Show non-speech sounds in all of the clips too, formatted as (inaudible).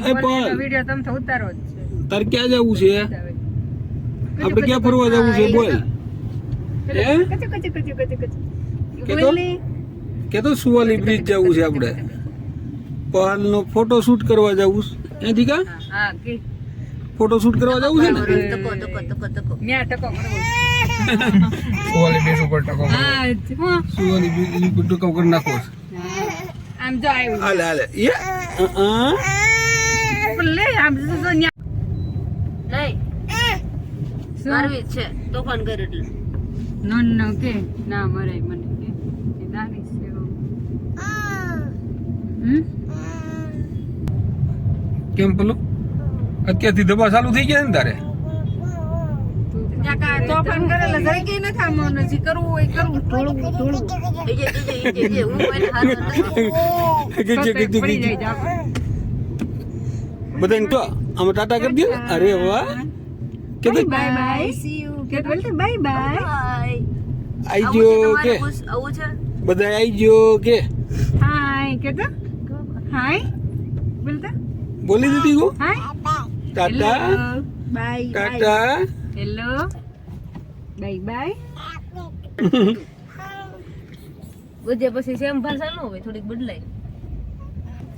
Video ઉતારો જ છે તારે ક્યાં જવું છે આપણે ક્યાં ફરવા જવું છે બોલ હે કચું કચું કચું કચું કચું કે તો? બોલ ને. કે તો સુવાલી બ્રિજ જવું છે આપણે પહાડનો ફોટો શૂટ કરવા જવું છે એ દીકા હા ફોટો શૂટ કરવા જવું છે ને તકો તકો તકો તકો ન્યા ટકો સુવાલી બ્રિજ ઉપર ટકો હા સુવાલી બ્રિજ ઉપર ટકો કરી નાખો આમ જો આવ્યું હાલે હાલે અ, અ. આમ જો જો ન્યા નહીં. મારવી છે. તોફાન કર એટલે. નો નો કે. ના મરાય મને કે. એ નાની છે હમ? કેમ પેલો? અત્યારથી દબા ચાલુ થઈ ગયા ને તારે? કા તોફાન કરેલા જઈ ગઈ નથી આમ નથી કરવું હોય કરવું ઢોળવું ઢોળવું જે જે જે જે જે જા. બધાને કહો આમાં ટાટા કરી દે અરે વાહ કે બાય બાય સી યુ કે બોલતે બાય બાય બાય આઈજો કે આવું છે બધા આઈજો કે હાય કે તો હાય બોલતા બોલી દીધી go hi tata bye tata hello bye bye બધે પછી સેમ ભાષા ન હોય થોડીક બદલાય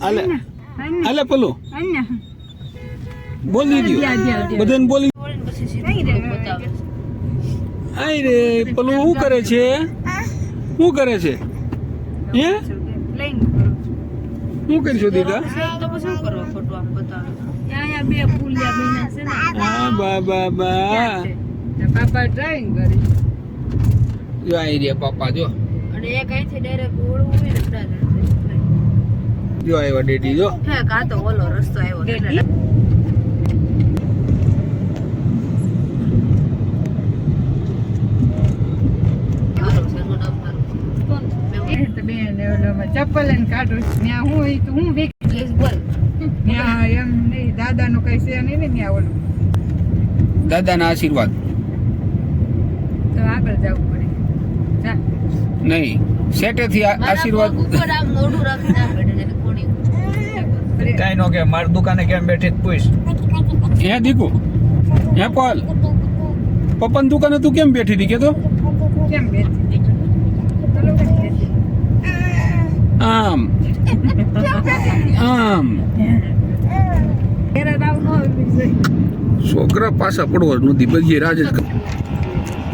આલે આલે હાલે પેલું બોલી દો. બધાને બોલી આઈ રે પેલું શું કરે છે? શું કરે છે? હે. શું કરશો દીદા? હા બા બા બા. પાપા ડ્રાઈંગ કરી. જો આઈ રહ્યા પાપા જો. અને એક અહીંથી ડાયરેક્ટ ઓળવું હોય ને જો આવ્યા ડેડી જો. આ તો ઓલો રસ્તો આવ્યો ડેડી? મારું છે એનું નામ મારું છે. એ તો બેન ચપ્પલ ને કાઢું ત્યાં હું હોય તો હું વેક બોલ. ત્યાં એમ નહીં દાદાનું કઈ છે નહીં ને ત્યાં ઓલું. દાદાના આશીર્વાદ. તો આગળ જવું પડે. જા. નહીં સેટેથી આશીર્વાદ મોઢું કઈ નો કે મારી દુકાને કેમ બેઠી પૂછ. હે દીકુ? હે પાલ? પપ્પાની દુકાને તું કેમ બેઠી હતી કે તો કેમ બેઠી હતી? ચલો કેમ બેઠી? આમ આમ. છોકરા પાછા પડવા નથી બધી રાજ જ કરે.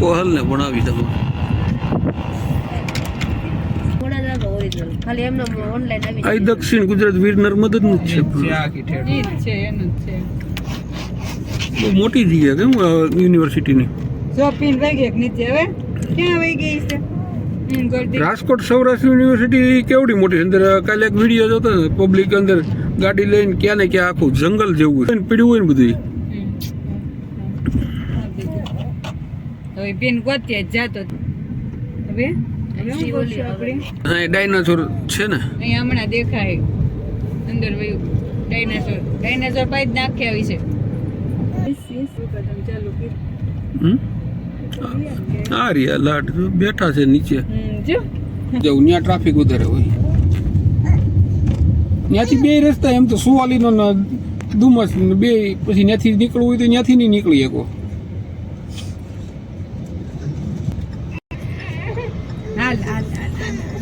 કોહલ ને ભણાવી આ દક્ષિણ ગુજરાત વીર નર્મદ જ છે બહુ મોટી જગ્યા કેમ યુનિવર્સિટીની જો પીન વહી નીચે હવે ક્યાં વહી ગઈ છે. રાજકોટ સૌરાષ્ટ્ર યુનિવર્સિટી કેવડી મોટી અંદર કાલે એક વીડિયો જોતો ને પબ્લિક અંદર ગાડી લઈને ક્યાં ને ક્યાં આખું જંગલ જેવું છે પીડ્યું હોય ને બધું હમ. હવે પીન ગોતીએ જ જાતો. હવે? હા એ ડાયનાસોર છે ને? અહીં હમણાં દેખાય. અંદર વયું. ડાયનાસોર. ડાયનાસોર પાઈ જ નાખી આવી છે. ચાલુ હમ? આ રહ્યા લાટ બેઠા છે નીચે. જો. જવું ત્યાં ટ્રાફિક વધારે હોય. ત્યાંથી બે રસ્તા એમ તો સુવાલીનો ને ડુમસ બે પછી ત્યાંથી નીકળવું હોય તો ત્યાંથી નહીં નીકળી શકો.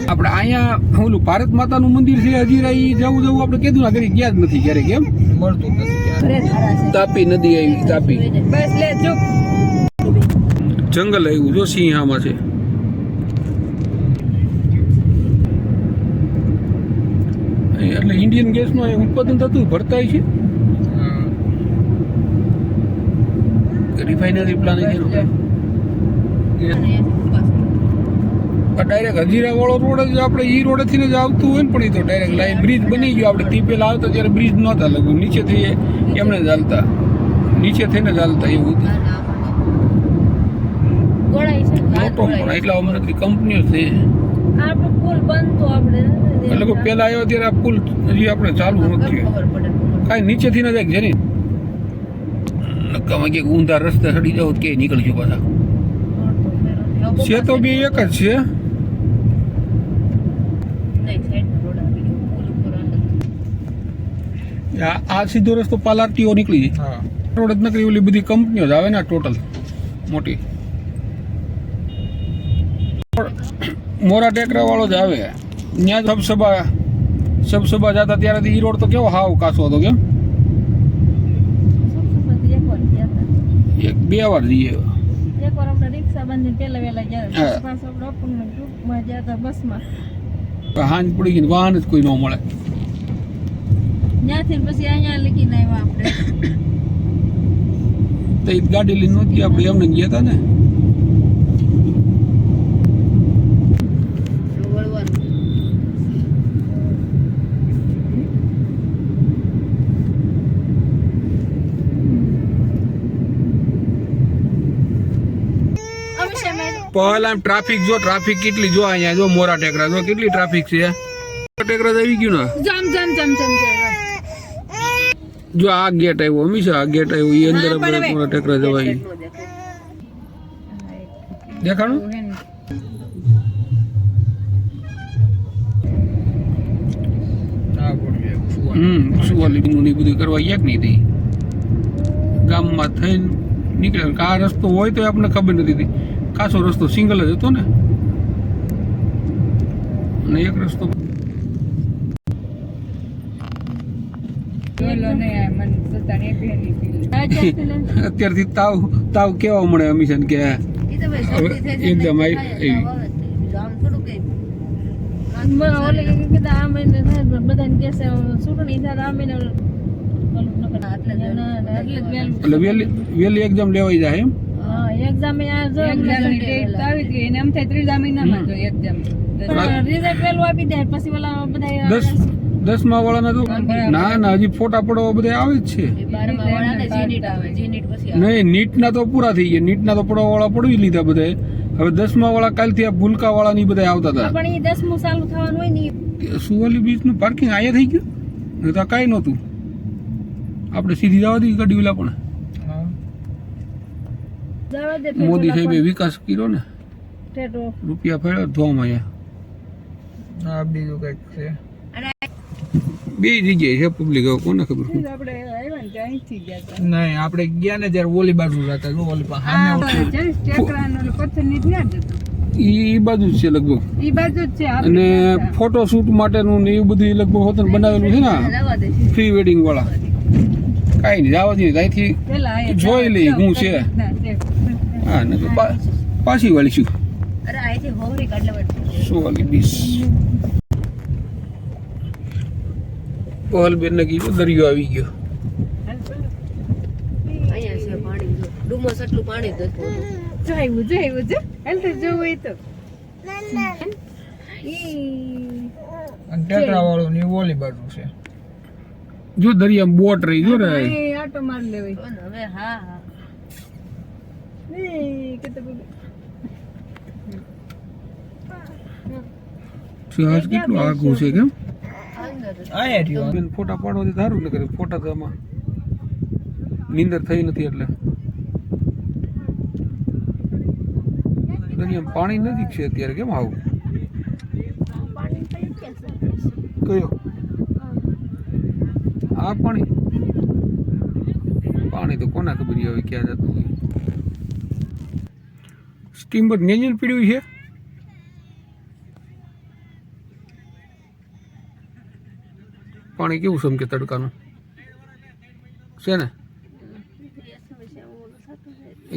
આપણે અહીંયા ઓલું ભારત માતાનું મંદિર છે હજી રહી જવું જવું આપણે કીધું ના કરી ગયા જ નથી ક્યારેક એમ? મળતું નથી. તાપી નદી આવી તાપી. બસ લે ચૂપ જંગલ આવ્યું જો સિંહામાં છે. અહીં એટલે ઇન્ડિયન ગેસનું અહીં ઉત્પાદન થતું ભરતાય છે? રિફાઇનરી પ્લાન છે ડાયરેક્ટ હજીરા વાળો રોડ જ આપણે ઈ રોડથી જ આવતું હોય ને પણ એ તો ડાયરેક્ટ લાઈન બ્રિજ બની ગયો. આપણે તી પેલા આવતા ત્યારે બ્રિજ નહોતા લગભગ નીચેથી એમને ચાલતા. હાલતા નીચે થઈને જ હાલતા એવું હતું. છે મોટો પણ. એટલા અમરેલી કંપનીઓ છે. એટલે કે પેલા આવ્યો ત્યારે આ પુલ હજી આપણે ચાલુ નથી. કાંઈ નીચેથી ના જાય જરી નક્કામાં ક્યાંક ઊંધા રસ્તે ચડી જાવ કે નીકળી ગયો પાછા. છે તો બે એક જ છે. આ આ સીધો રસ્તો પાલારટીઓ નીકળી જાય. હા. રોડ જ નકરી ઓલી બધી કંપનીઓ જ આવે ને ટોટલ મોટી. મોરા ટેકરા વાળો જ આવે. ત્યાં સબસભા સબસભા જતા ત્યારે ઈ રોડ તો કેવો હાવ કાસો હતો કેમ? એક બે વાર જઈએ હાંજ પડી ગઈ વાહન જ કોઈ ન મળે. ત્યાંથી પછી અહીંયા આવ્યા આપણે. તો ગાડી લઈને નહોતી આપણે એમને ગયા હતા ને? પહેલા ટ્રાફિક જો ટ્રાફિક કેટલી જો અહીંયા જો મોરા ટેકરા જો કેટલી ટ્રાફિક છે? ટેકરા તો આવી ગયું ને? જમ જમ જમ જમ જો આ ગેટ આવ્યો હંમેશા આ ગેટ આવ્યો એ અંદર આપણે મોરા ટેકરા જવાય દેખાણું? હમ સુવાલી નું ને ઈ બધું કરવા ગયા નહીં ગામમાં થઈને નીકળે કા આ રસ્તો હોય તો આપણને ખબર નથી હતી. કાસો રસ્તો સિંગલ જ હતો ને. અને એક રસ્તો અત્યારથી તાવ તાવ કેવા મળે અમીશન કે એકદમ એવી. એટલે વહેલું. વહેલી લેવાઈ જાય એમ? હા, exam એ આ જો એક્ઝામની ડેટ તો આવી ગઈ એને એમ થાય ત્રીજા મહિનામાં જો એક્ઝામ પણ result આપી દે પછી ઓલા બધા દસ દસમા વાળાના તો ના ના હજી ફોટા પડવા બધા આવે જ છે. નહીં નીટના તો પૂરા થઈ ગયા. નીટના તો પડવા વાળા પડવી લીધા બધા હવે દસમા વાળા કાલથી આ ભૂલકા વાળા ની બધા આવતા હતા. પણ એ દસમું ચાલુ થવાનું હોય ને સુવાલી બીચનું પાર્કિંગ આયા થઈ ગયું? નહીં તો કાંઈ નહોતું. આપણે સીધી જવા દી ગાડી ઓલા પણ. મોદી સાહેબે વિકાસ કર્યો ને? રૂપિયા ફેરવ્યા ધોમ અહીંયા. આ બીજું કંઈક છે. બે જગ્યાએ છે પબ્લિક હવે કોને ખબર? નહીં આપણે ગયા ને ત્યારે ઓલી બાજુ જતા જો ઓલી પા- સામે આ ઓલી- જય ટેકરાનો ઓલો પથ્થરની ત્યાં જ હતો. ઈ બાજુ જ છે લગભગ. ઈ બાજુ છે અને ફોટોશૂટ ફોટો શૂટ માટેનું ને એ બધું લગભગ હોતન બનાવેલું છે ને પ્રી વેડિંગ વાળા. કાંઈ નહીં જવા દઈએ ત્યાંથી પેલા જોઈ લઈએ હું છે. હા ને પાછી વળીશું અહીંથી વાલી બીસ? પહલ ને કીધું દરિયો આવી ગયો. અહીંયા છે પાણી જો. ડુમસ એટલું પાણી જોયું જોયું જો હાલ તો જોવું તો. અને વાળું ની ઓલી બાજુ છે. જો દરિયા બોટ રહી જો રે. આટો માર લેવી હવે હા હા. નહીં, કે તો જહાજ કેટલું આઘું છે કેમ? રહ્યો. બેન ફોટા પાડવાથી સારું ને કરે ફોટા તો આમાં નીંદર થઈ નથી એટલે. દરિયામાં પાણી નજીક છે અત્યારે કેમ આવું? કયો? આ પાણી? પાણી તો કોના ખબર હવે ક્યાં જતું હોય? સ્ટીમર નેજન પીડ્યું છે? પાણી કેવું સમકે તડકાનું? છે ને?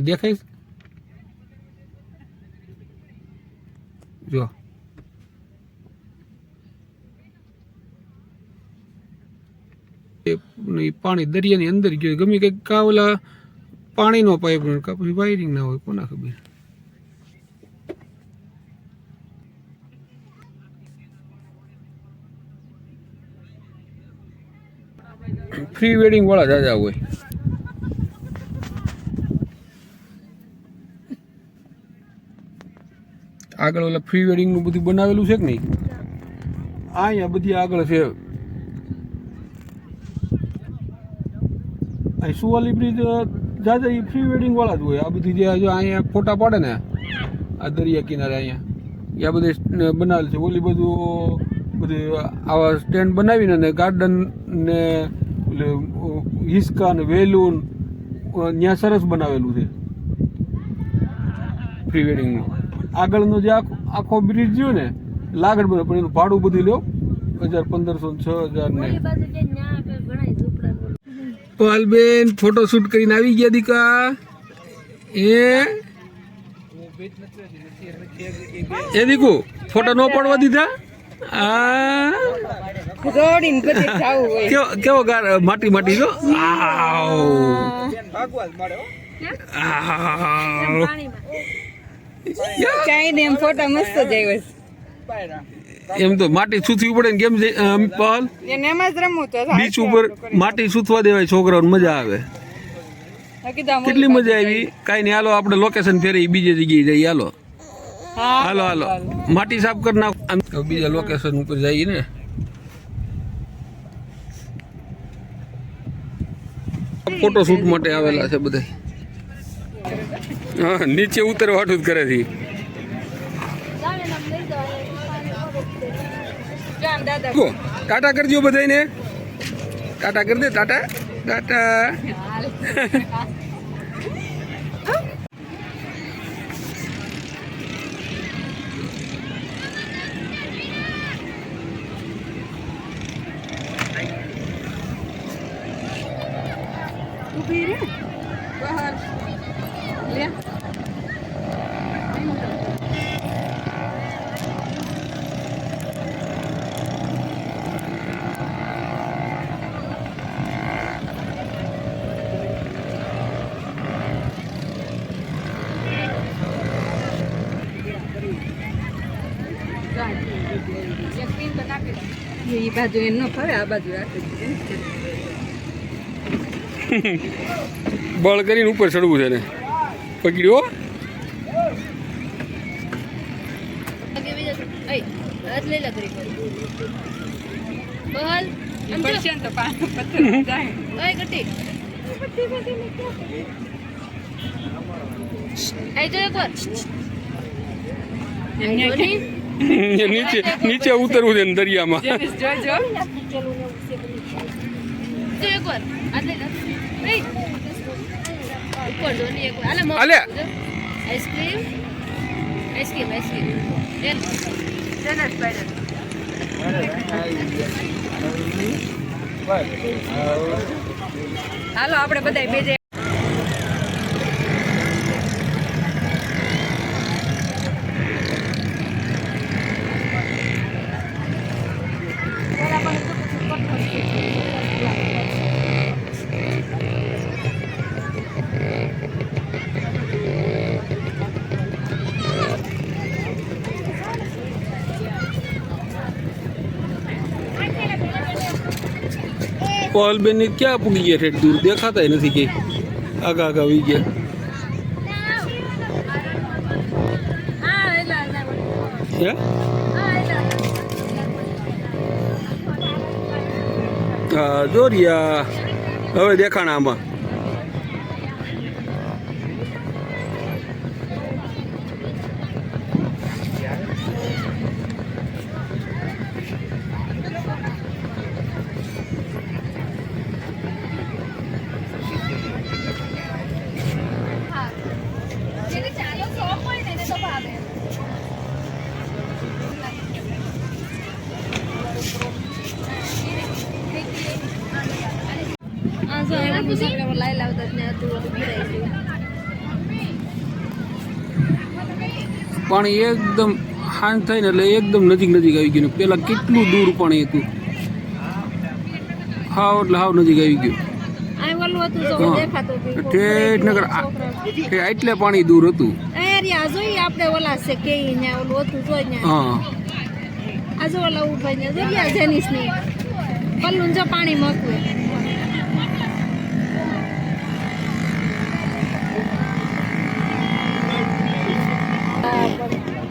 દેખાય જો એ ઈ પાણી દરિયાની અંદર ગયો. ગમે કંઈક કાવલા પાણીનો પાઇપ કા પછી વાયરિંગ ના હોય કોના ખબર? પ્રી વેડિંગ વાળા જાજા હોય. આગળ ઓલા પ્રી વેડિંગનું બધું બનાવેલું છે કે નહીં? આ અહીંયા બધી આગળ છે. અહીં સુવાલી બ્રિજ જાજે એ પ્રી વેડિંગ વાળા જ હોય. આ બધી જે જો અહીંયા ફોટા પાડે ને, આ દરિયા કિનારે અહીંયા. એ બધે બનાવેલ છે. ઓલી બધું બધી આવા સ્ટેન્ડ બનાવીને ને ગાર્ડન ને હિસકા ને વેલૂન ત્યાં સરસ બનાવેલું છે. પ્રી વેડિંગનું આગળનો જે આખો આખો બ્રિજ રહ્યો ને, લાગડ બને પણ એનું ભાડું બધું લ્યો, હજાર પંદરસો છ હજાર ને ઓલી બાજુ જે ન્યા આગળ ઘણાય ઝૂંપડા બોલો. પાલબેન ફોટો શૂટ કરીને આવી ગયા દીકા. એ? એ દીકુ ફોટો ન પડવા દીધા? આ? કેવો કેવો ગાર, માટી માટી જો? આવ. ચાઈ ને ફોટા મસ્ત જાય. એમ તો માટી સૂથવી પડે ને કેમ તો બીચ ઉપર માટી સૂથવા દેવાય છોકરાઓને મજા આવે. કેટલી મજા આવી? કાંઈ નહીં હાલો આપણે લોકેશન ફેરી બીજે જગ્યાએ જઈએ હાલો. હાલો હાલો. માટી સાફ કરી નાખો. આમ બીજા લોકેશન ઉપર જઈએ ને. ફોટો શૂટ માટે આવેલા છે બધા હા નીચે ઉતરવાટું જ કરે છે. દાદા. ટાટા કરજો બધાને ટાટા કરી દે ટાટા ટાટા (laughs) ઊભી રે બહાર લે એ બાજુ એ ન ફરે આ બાજુ રાખે (laughs) બળ કરીને ઉપર ચડવું છે ને. પકડ્યો જાય. નીચે નીચે ઉતરવું છે ને દરિયામાં જેનિસ જોજો જો એકવાર હાથ લઈ લે અય ઉપર જો ની એકવાર આલે મોં આલે. જો. આઈસ્ક્રીમ આઈસ્ક્રીમ હાલો આપણે બધા બે પહલબેનની ક્યાં પૂગી ગયા ઠેઠ દૂર? દેખાતા નથી કે. આગા આગા આવી ગયા. હા? જોરિયા હવે દેખાણ આમાં જેને ચાલો શોખ હોય ને એને તો ભાવે આ જો એના મુસાફરો લાઈ લાવતા જ ને હતું બધું ભરાઈ ગયું પાણી એકદમ હાંજ થાય ને એટલે એકદમ નજીક નજીક આવી ગયું. પેલા કેટલું દૂર પાણી હતું? હાવ એટલે હાવ નજીક આવી ગયું. ઠેઠ નગર એટલે પાણી દૂર હતું? હા. પાણી મકવે.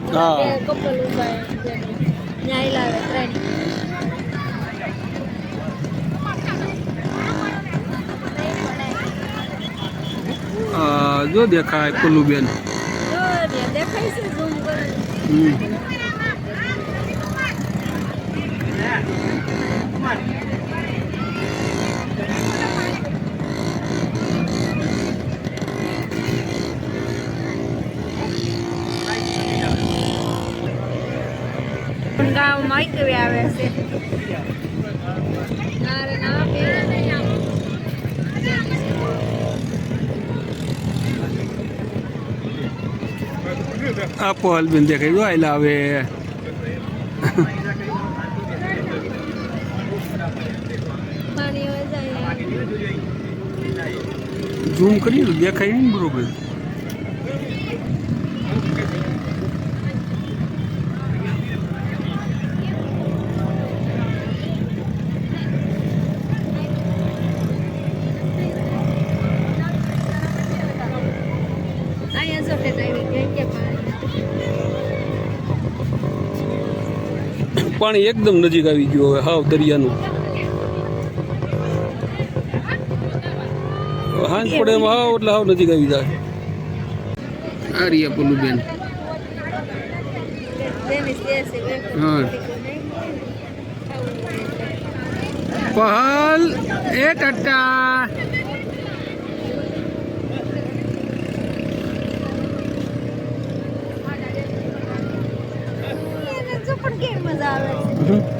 હા. કપલ ઊભા ન્યાય લાવે ત્રણ જો દેખાય ખુલ્લું બેન. દેખાય છે ઝૂમ કરે આવે છે. આપો હલબેન દેખાય. જો આયલા આવે જૂમ કરી દેખાય નહીં ને બરોબર અહીંયા જો ઠેઠ આવી ગયા કે પાણી એકદમ નજીક આવી ગયું હવે હાવ દરિયાનું. હાંજ પડે એમ હાવ એટલે હાવ નજીક આવી જાય. આ રહ્યા પેલું બેન હા. પહલ, એ ટટ્ટા જો પણ કેવી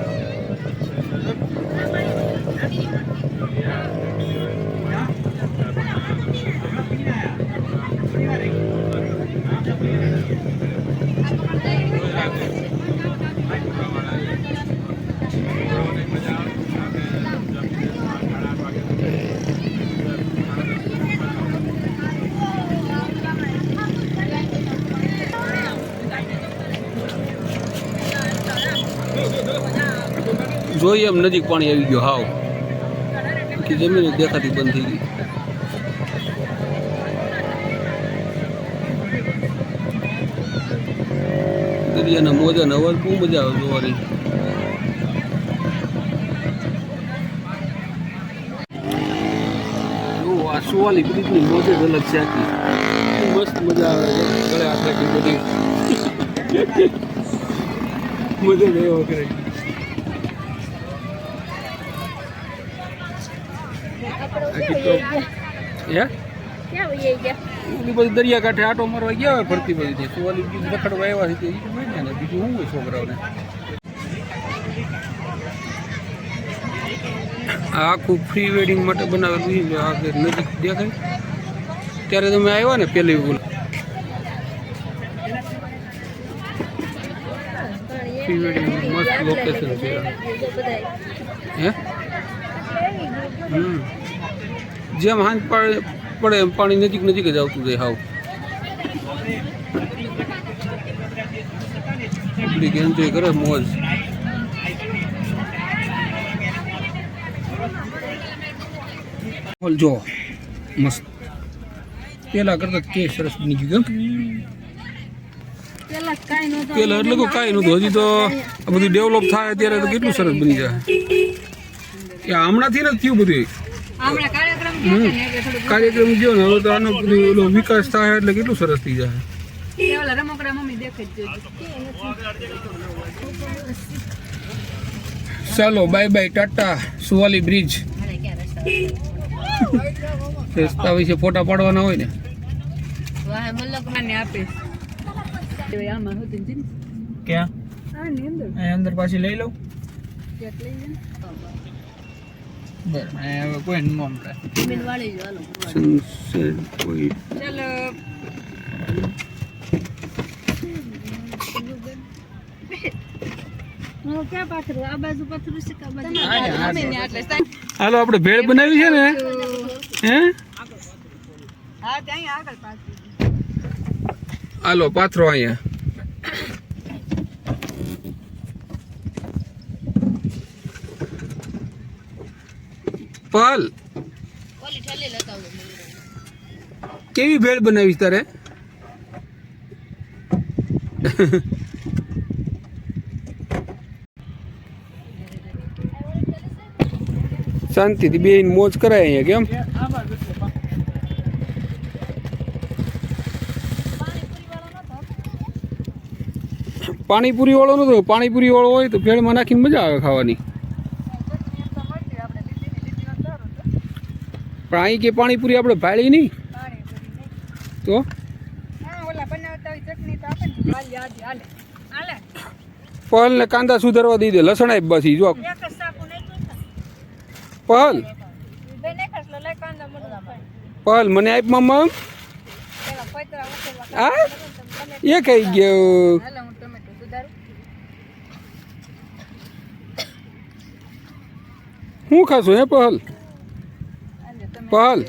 જોઈએ, એમ નજીક પાણી આવી ગયું, હાવ. કે જમીન દેખાતી બંધ થઈ ગઈ. દરિયાના મોજાનો અવાજ બહુ મજા આવે જોવાની. આ સુવાલી બ્રિજની મોજ જ અલગ છે આખી. મસ્ત મજા આવે ગળે હાથ બધી. (laughs) મજા ગયા ઓલી બધી દરિયાકાંઠે આટો મારવા ગયા હોય ફરતી બધી સુવાલી બ્રિજ રખડવા આવ્યા છે મેળ્યા ને બીજું શું હોય છોકરાઓને? આખું પ્રી વેડિંગ માટે બનાવેલું છે. આ નજીક દેખાય. ત્યારે તમે આવ્યા ને પેલી બોલ પ્રી વેડિંગ મસ્ત લોકેશન છે. હે? હમ. જેમ હાંજ પડે પડે એમ પાણી નજીક નજીક જ આવતું જાય હાવ. પબ્લિક એન્જોય કરે મોજ. બોલ જો મસ્ત. પેલા કરતા કે સરસ બની ગયું પેલા એટલે કોઈ નહોતું હજી તો આ બધું ડેવલપ થાય ત્યારે તો કેટલું સરસ બની જાય. કે હમણાંથી જ થયું બધું કાર્યક્રમ જો ને હવે તો આનો પેલો વિકાસ થાય એટલે કેટલું સરસ થઈ જાય. રમકડા મમ્મી દેખે ચાલો bye bye tata Suvali bridge રસ્તા વિશે ફોટા પાડવાના હોય ને. વાહ આને આમાં હતું ક્યાં અંદર અંદર પાછી લઈ લઉં. લઈ જાય બરાબર કોઈ ન સનસેટ કોઈ ચાલો હાલો આપણે ભેળ બનાવી છે ને? હે? હાલો પાથરો અહીંયા. પલ કેવી ભેળ બનાવીશ તારે? શાંતિથી બેન મોજ કરાય અહીંયા, કેમ? પાણીપુરી વાળો નતો, પાણીપુરી વાળો હોય તો ભેળમાં નાખીને મજા આવે ખાવાની. પણ અહીં કે પાણીપુરી આપણે ભાળી નહીં. તો? પહલ ને કાંદા સુધારવા દઈ દે લસણ બસ ઈ જો પહલ. પહલ મને આપ ઉકેલવા આ એ કઈ ગયો? હું ખાશું હે પહલ? પહલ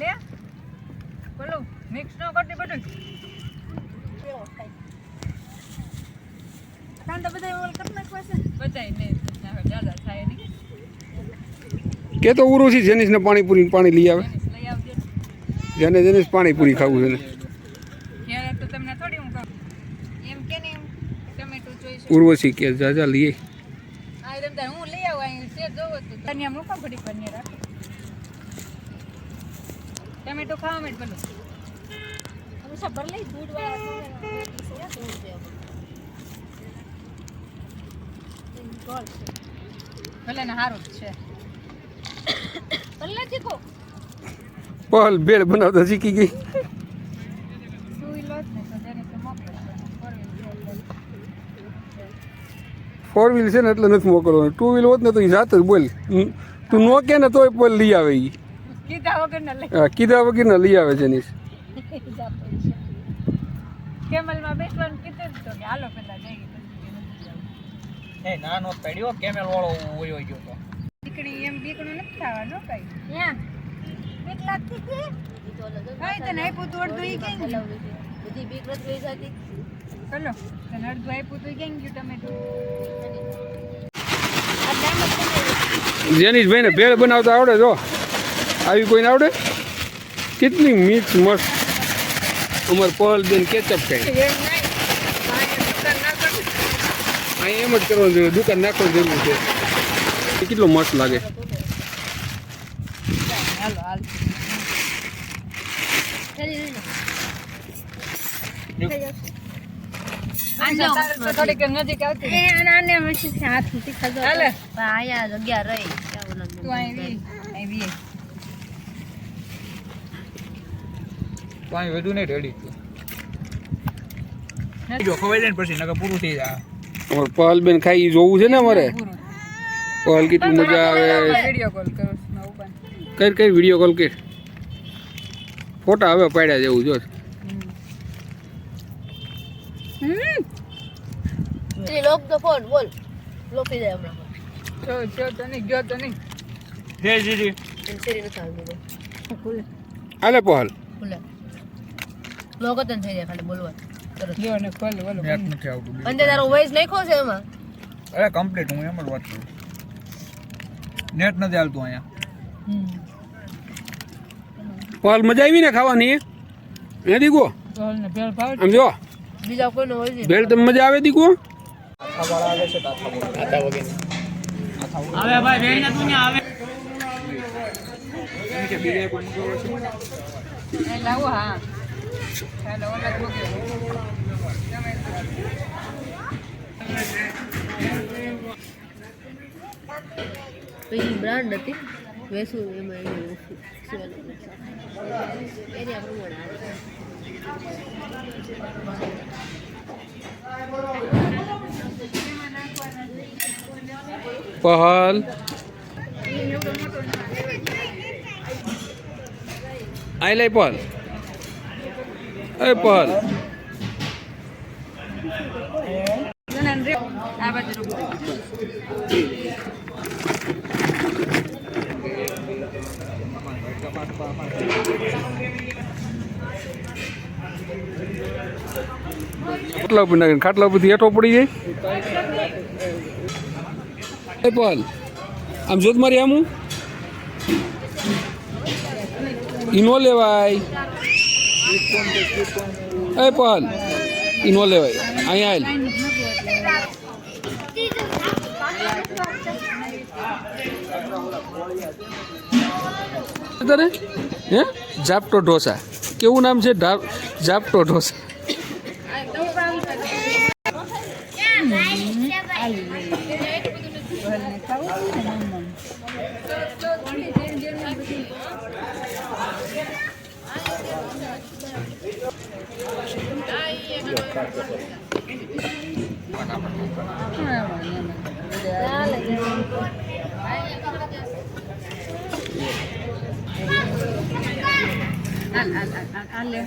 લે. બોલો મિક્સ ન કરતી બધું. કાંદા બધા ઓલ કરી નાખવા છે. બધાય ને જ્યાદા થાય નહીં. કે તો ઉરુસી જેનિસ ને પાણીપુરી પાણી લઈ આવે. જેને જેનિસ પાણીપુરી ખાવું છે ને. ત્યારે તો તમને થોડી હું કહું એમ કે ને એમ ટમેટું જોઈશું ઉર્વશી કે જા જા લઈએ આ એમ તાર હું લઈ આવું અહીં છે જોવો તો તને મૂકો ઘડી પર ને રાખ ટમેટો ખાવા માટે પેલું હંમેશા ભર લઈ દૂધ વાળા દૂધ છે ભલે ને સારું જ છે ભલે ચીકો પહલ ભેળ બનાવતા શીખી ગઈ ફોર વ્હીલ છે ને એટલે નથી મોકલવાનું ટુ વ્હીલ હોત ને તો એ જાત જ બોલ. તું નો કે ને તોય બોલ લઈ આવે ઈ કીધા વગર ને લઈ આવે જેનિસ કેમલમાં બેસવાનું કીધું તો કે હાલો પેલા જવું. એ નાનો પડ્યો કેમેલ વાળો ઓયો ગયો તો દીકડી એમ દીકડું નથી ખાવાનું કઈ બીક લાગતી હતી? કઈ તને આપ્યું તું અડધું ઈ કેમ બધી બીક નથી જતી. ચલો તને અડધું આપ્યું તું કેમ ગયું ટમેટું જેનિસ ભાઈને ભેળ બનાવતા આવડે જો. આવી કોઈને આવડે? કેટલી મિક્સ મસ્ત. અમાર પહલ બેન કેચઅપ કઈ ના. અહીં એમ જ કરવાનું જોઈએ દુકાન નાખવાની જરૂર છે. કેટલો મસ્ત લાગે. હાલો થોડીક નજીક આવતી આને હાથ અહીંયા જગ્યા રહી તું પાણી વધુ નહીં રેડી જો ખવાઈ જાય ને પછી નકર પૂરું થઈ જાય અમારે પહલ બેન ખાઈ જોવું છે ને અમારે પહલ કેટલી મજા આવે વીડિયો કોલ કરો છું ઉપર કઈ કઈ વીડિયો કોલ કે? ફોટા હવે પાડ્યા જેવું જો. લોક તો ફોન બોલ. લોકી જાય હમણાં. જો જો ગયો તો નહીં હે જીજી. એમ શેરી નથી આવતી હાલે પહલ. ખુલે. લોક થઈ જાય ખાલી બોલવા. તરત. જો ને ખોલ બોલો નેટ નથી આવતું અંદર તારો વોઇસ નાખ્યો છે એમાં? અરે કમ્પ્લીટ હું એમ જ વાત કરું. નેટ નથી આવતું અહીંયા. પહલ મજા આવી ને ખાવાની? હે દીકુ? આમ જો. હોય ભેળ તમે મજા આવે દીકુ? હા. ચાલો ઓલા જ મોકલો પેલી બ્રાન્ડ હતી વેસુ એમાં એરિયા. પહલ. આઈ લઈ પહલ. એ પહલ. આ બાજુ ખાટલા ઉપર નાખીને, ખાટલા ઉપરથી હેઠો પડી જાય. એ પહલ આમ જોત મારી આમ. ઈ લેવાય. એ પહલ ઈ લેવાય. અહીંયા આવેલ હે? જાપટો ઢોસા. કેવું નામ છે? ઝાપટો ઢોસા. આ લે